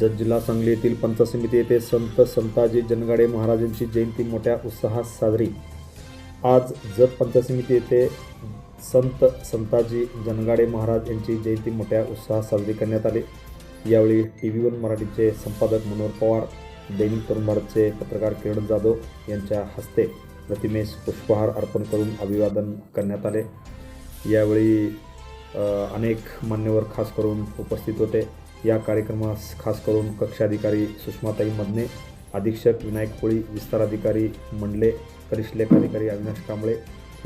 जत जिल्हा सांगली येथील पंच समिती येथे संत संताजी जनगाडे महाराजांची जयंती मोठ्या उत्साहात साजरी. आज जत पंच समिती येथे संत संताजी जनगाडे महाराज यांची जयंती मोठ्या उत्साहात साजरी करण्यात आली. यावेळी टी व्ही वन मराठीचे संपादक मनोहर पवार दैनिक तरुण भारतचे पत्रकार किरण जाधव यांच्या हस्ते प्रतिमेस पुष्पहार अर्पण करून अभिवादन करण्यात आले. यावेळी अनेक मान्यवर खास करून उपस्थित होते. या कार्यक्रमास खास करून कक्षाधिकारी सुषमाताई मदने अधीक्षक विनायक कोळी विस्ताराधिकारी मंडले कनिष्ठ लेखाधिकारी अविनाश कांबळे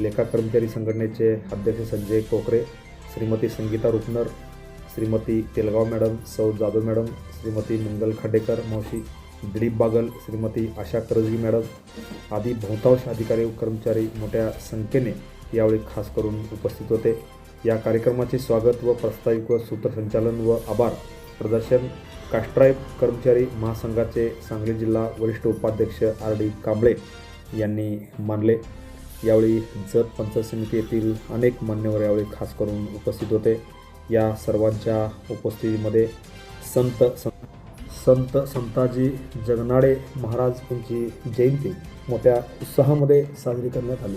लेखा कर्मचारी संघटनेचे अध्यक्ष संजय कोकरे श्रीमती संगीता रुपनर श्रीमती तेलगाव मॅडम सौ जाधव मॅडम श्रीमती मंगल खाडेकर मावशी दिलीप बागल श्रीमती आशा करजगी मॅडम आदी बहुतांश अधिकारी कर्मचारी मोठ्या संख्येने यावेळी खास करून उपस्थित होते. या कार्यक्रमाचे स्वागत व प्रस्ताविक व सूत्रसंचालन व आभार प्रदर्शन कास्ट्राईब कर्मचारी महासंघाचे सांगली जिल्हा वरिष्ठ उपाध्यक्ष आर डी कांबळे यांनी मानले. यावेळी जत पंचायत समिती येथील अनेक मान्यवर यावेळी खास करून उपस्थित होते. या सर्वांच्या उपस्थितीमध्ये संत सं- संत संताजी जगनाडे महाराज यांची जयंती मोठ्या उत्साहामध्ये साजरी करण्यात आली.